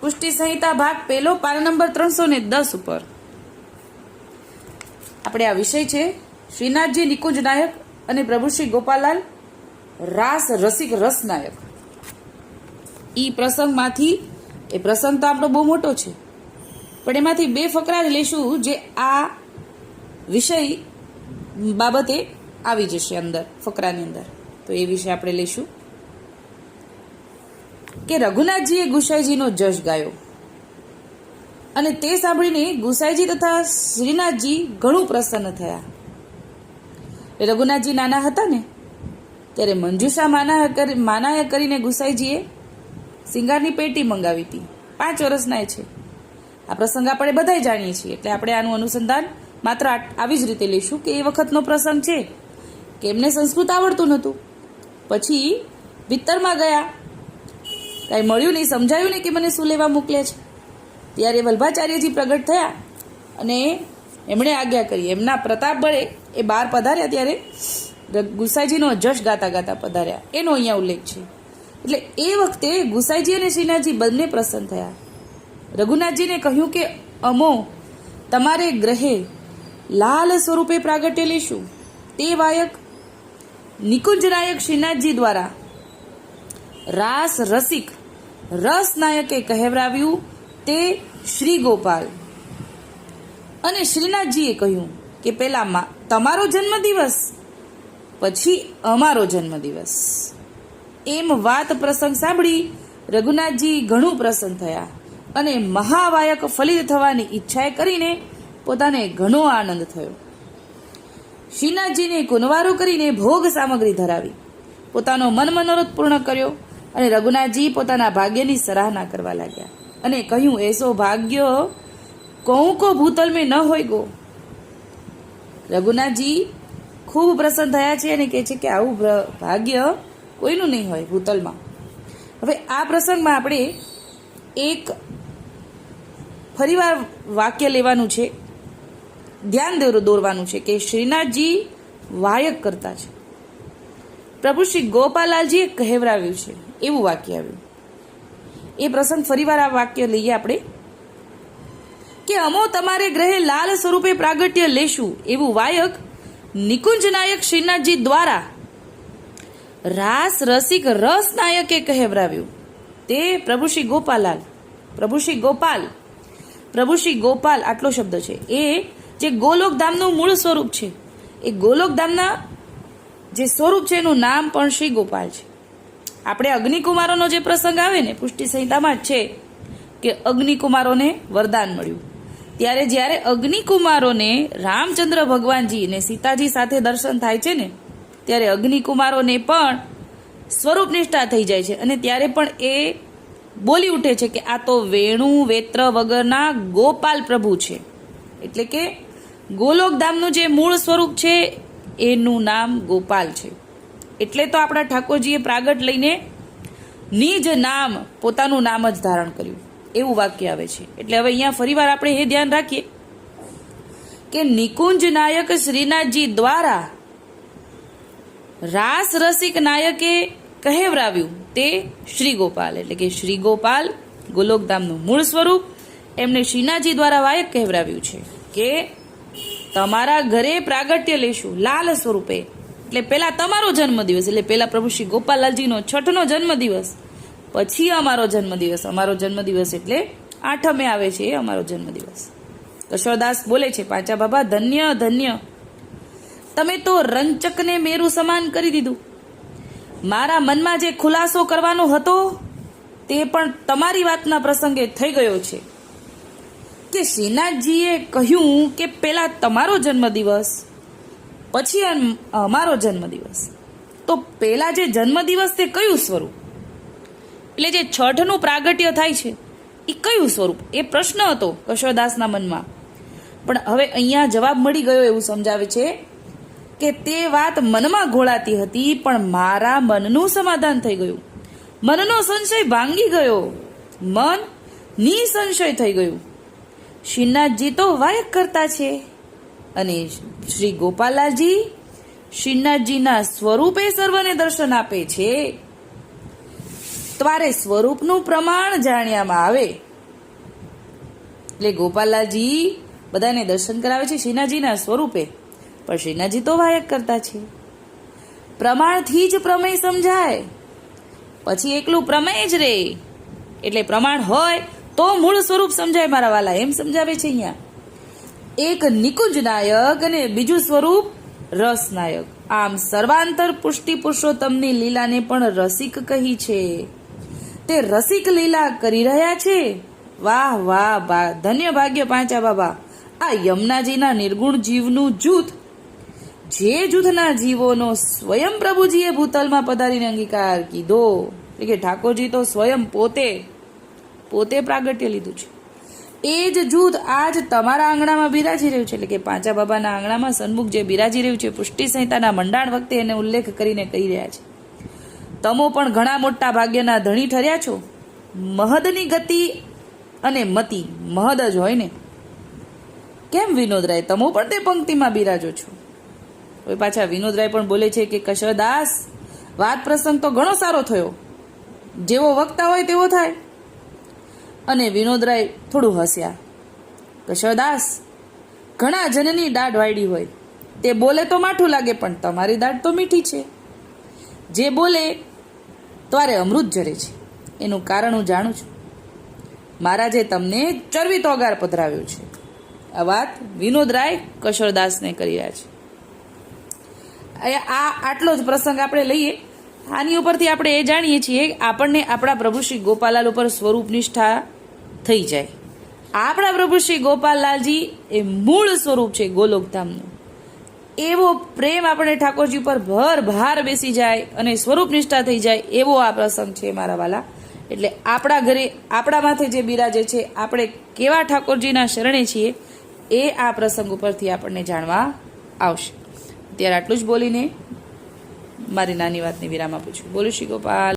પુષ્ટિ સંહિતા ભાગ પહેલો પાન નંબર ત્રણસો ને દસ ઉપર. આપણે આ વિષય છે, શ્રીનાથજી નિકુંજ નાયક અને પ્રભુ શ્રી ગોપાલાલ રાસ રસિક રસ નાયક. ઈ પ્રસંગમાંથી, એ પ્રસંગ તો આપણો બહુ મોટો છે, પણ એમાંથી બે ફકરા લેશું જે આ વિષય બાબતે આવી જશે અંદર, ફકરાની અંદર. તો એ વિશે આપણે લઈશું કે રઘુનાથજીએ ગુસાઈજીનો જશ ગાયો. અને તે સાંભળીને ગુસાઈજી તથા શ્રીનાથજી ઘણું પ્રસન્ન થયા. રઘુનાથજી નાના હતા ને, ત્યારે મંજુષા માના માનાએ કરીને ગુસાઈજીએ સિંગારની પેટી મંગાવી હતી. પાંચ વર્ષના છે. આ પ્રસંગ આપણે બધાય જાણીએ છીએ, એટલે આપણે આનું અનુસંધાન માત્ર આવી જ રીતે લઈશું કે એ વખતનો પ્રસંગ છે. કે એમને સંસ્કૃત આવડતું નહોતું. પછી ભીતરમાં ગયા કાંઈ મળ્યું નહીં, સમજાયું નહીં કે મને શું લેવા મોકલે છે. ત્યારે વલ્ભાચાર્યજી પ્રગટ થયા અને એમણે આજ્ઞા કરી. એમના પ્રતાપ બળે એ બહાર પધાર્યા ત્યારે ગુસાઈજીનો જશ ગાતા ગાતા પધાર્યા. એનો અહીંયા ઉલ્લેખ છે. એટલે એ વખતે ગુસાઈજી અને શ્રીનાથજી બંને પ્રસન્ન થયા. રઘુનાથજીને કહ્યું કે, અમો, તમારે ગ્રહે લાલ સ્વરૂપે પ્રાગટ્ય લેશું. તે વાયક નિકુંજ નાયક શ્રીનાથજી દ્વારા રાસ રસિક રસ નાયકે કહેવરાવ્યું તે શ્રી ગોપાલ. અને શ્રીનાથજીએ કહ્યું કે પહેલાં તમારો જન્મદિવસ, પછી અમારો જન્મદિવસ. એમ વાત પ્રસંગ સાંભળી રઘુનાથજી ઘણું પ્રસન્ન થયા અને મહાવાયક ફલિત થવાની ઈચ્છાએ કરીને પોતાને ઘણો આનંદ થયો. શ્રીનાથજીને કુનવારો કરીને ભોગ સામગ્રી ધરાવી પોતાનો મન મનોરથ પૂર્ણ કર્યો. અને રઘુનાથજી પોતાના ભાગ્યની સરાહના કરવા લાગ્યા અને કહ્યું, એસો ભાગ્ય કહું કો ભૂતલ મેં ન હોય ગો. રઘુનાથજી ખૂબ પ્રસન્ન થયા છે અને કહે છે કે આવું ભાગ્ય કોઈનું નહીં હોય ભૂતલમાં. હવે આ પ્રસંગમાં આપણે એક ફરીવાર વાક્ય લેવાનું છે. ધ્યાન દોર- દોરવાનું છે કે શ્રીનાથજી વાયક કરતા છે. પ્રભુ શ્રી ગોપાલાલજીએ કહેવરાવ્યું છે એવું વાક્ય આવ્યું. એ પ્રસંગ ફરીવાર આ વાક્ય લઈએ આપણે. કે અમો તમારે ગ્રહે લાલ સ્વરૂપે પ્રાગટ્ય લેશું એવું વાયક નિકુંજ નાયક શ્રીનાથજી દ્વારા રાસ રસિક રસ નાયકે કહેવરાવ્યું. તે પ્રભુ શ્રી ગોપાલાલ, પ્રભુ શ્રી ગોપાલ, પ્રભુ શ્રી ગોપાલ આટલો શબ્દ છે. એ જે ગોલોકધામનું મૂળ સ્વરૂપ છે. એ ગોલોકધામના જે સ્વરૂપ છે એનું નામ પણ શ્રી ગોપાલ છે. આપણે અગ્નિકુમારોનો જે પ્રસંગ આવે ને, પુષ્ટિ સંહિતામાં જ છે કે અગ્નિકુમારોને વરદાન મળ્યું. ત્યારે જ્યારે અગ્નિકુમારોને રામચંદ્ર ભગવાનજી અને સીતાજી સાથે દર્શન થાય છે ને, ત્યારે અગ્નિકુમારોને પણ સ્વરૂપ નિષ્ઠા થઈ જાય છે. અને ત્યારે પણ એ બોલી ઉઠે છે કે આ તો વેણુ, વેત્ર વગરના ગોપાલ પ્રભુ છે. એટલે કે ગોલોકધામનું જે મૂળ સ્વરૂપ છે, એનું નામ ગોપાલ છે. એટલે તો આપણા ઠાકોરજીએ પ્રાગટ લઈને નિજ નામ પોતાનું નામ જ ધારણ કર્યું. એવું વાક્ય આવે છે. એટલે હવે અહીંયા ફરીવાર આપણે એ ધ્યાન રાખીએ કે નિકુંજ નાયક શ્રીનાથજી દ્વારા રાસ રસિક નાયકે કહેવરાવ્યું તે શ્રી ગોપાલ એટલે કે શ્રી ગોપાલ ગોલોકધામનું મૂળ સ્વરૂપ એમને શ્રીનાથજી દ્વારા વાયક કહેવરાવ્યું છે કે તમારા ઘરે પ્રાગટ્ય લેશું. લાલ સ્વરૂપે એટલે પહેલાં તમારો જન્મદિવસ, એટલે પહેલા પ્રભુ શ્રી ગોપાલાલજીનો છઠનો જન્મદિવસ, પછી અમારો જન્મદિવસ. અમારો જન્મદિવસ એટલે આઠમે આવે છે એ અમારો જન્મદિવસ. કશોરદાસ બોલે છે, પાંચા બાબા, ધન્ય ધન્ય. તમે તો રંચકને મેરું સમાન કરી દીધું. મારા મનમાં જે ખુલાસો કરવાનો હતો, તે પણ તમારી વાતના પ્રસંગે થઈ ગયો છે. કે શ્રીનાથજીએ કહ્યું કે પહેલાં તમારો જન્મદિવસ પછી મારો જન્મદિવસ. તો પેલા જે જન્મદિવસ તે કયું સ્વરૂપ? એટલે જે છઠનું પ્રાગટ્ય થાય છે એ કયું સ્વરૂપ? એ પ્રશ્ન હતો કશોદાસના મનમાં. પણ હવે અહીંયા જવાબ મળી ગયો એવું સમજાવે છે કે તે વાત મનમાં ઘોળાતી હતી, પણ મારા મનનું સમાધાન થઈ ગયું. મનનો સંશય ભાંગી ગયો. મન નિસંશય થઈ ગયું. શ્રીનાથજી તો વાયક કરતા છે. અને શ્રી ગોપાલાજી શ્રીનાથજીના સ્વરૂપે સર્વને દર્શન આપે છે. તમારે સ્વરૂપનું પ્રમાણ જાણ્યામાં આવે. એટલે ગોપાલાજી બધાને દર્શન કરાવે છે શ્રીનાથજીના સ્વરૂપે. પણ શ્રીનાથજી તો વાયક કરતા છે. પ્રમાણથી જ પ્રમેય સમજાય. પછી એકલું પ્રમેય જ રે. એટલે પ્રમાણ હોય તો મૂળ સ્વરૂપ સમજાય મારા વાલા. એમ સમજાવે છે અહીંયા. એક નિકુંજ નાયક અને બીજું સ્વરૂપ રસ નાયક. આમ સર્વાંતર પુષ્ટિ પુરુષોત્તમની લીલાને પણ રસિક કહી છે. તે રસિક લીલા કરી રહ્યા છે. વાહ વાહ વાહ ધન્ય ભાગ્ય પાંચા બાબા. આ યમુનાજીના નિર્ગુણ જીવનું જૂથ. જે જૂથના જીવોનો સ્વયં પ્રભુજીએ ભૂતલમાં પધારીને અંગીકાર કીધો. કે ઠાકોરજી તો સ્વયં પોતે પોતે પ્રાગટ્ય લીધું છે. એ જ જૂથ આજ તમારા આંગણામાં બિરાજી રહ્યું છે. એટલે કે પાંચા બાબાના આંગણામાં સન્મુખ જે બિરાજી રહ્યું છે, પુષ્ટિ સંહિતાના મંડાણ વખતે એને ઉલ્લેખ કરીને કહી રહ્યા છે. તમો પણ ઘણા મોટા ભાગ્યના ધણી ઠર્યા છો? મહદની ગતિ અને મતિ, મહદ જ હોય ને? કેમ વિનોદરાય, તમો પણ તે પંક્તિમાં બિરાજો છો? હવે પાછા વિનોદરાય પણ બોલે છે કે, કશદાસ, વાત પ્રસંગ તો ઘણો સારો થયો. જેવો વક્તા હોય તેવો થાય. અને વિનોદરાય થોડું હસ્યા. કશવદાસ ઘણા જનની દાઢ વાયડી હોય. તે બોલે તો માઠું લાગે, પણ તમારી દાઢ તો મીઠી છે. જે બોલે ત્યારે અમૃત જરે છે. એનું કારણ હું જાણું છું. મહારાજે તમને ચરવી તોગાર પધરાવ્યો છે. આ વાત વિનોદરાય કશોરદાસને કરી રહ્યા છે. આ આટલો જ પ્રસંગ આપણે લઈએ. આની ઉપરથી આપણે એ જાણીએ છીએ, આપણને આપણા પ્રભુ શ્રી ગોપાલાલ ઉપર સ્વરૂપ નિષ્ઠા થઈ જાય. આપણા પ્રભુ શ્રી ગોપાલલાલજી એ મૂળ સ્વરૂપ છે ગોલોકધામનું. એવો પ્રેમ આપણે ઠાકોરજી પર ભર ભાર બેસી જાય અને સ્વરૂપ નિષ્ઠા થઈ જાય એવો આ પ્રસંગ છે મારા વાલા. એટલે આપણા ઘરે, આપણા માથે જે બિરાજે છે, આપણે કેવા ઠાકોરજીના શરણે છીએ એ આ પ્રસંગ ઉપરથી આપણને જાણવા આવશે. ત્યારે આટલું જ બોલીને મારી નાની વાતની વિરામ આપું છું. બોલું શ્રી ગોપાલ.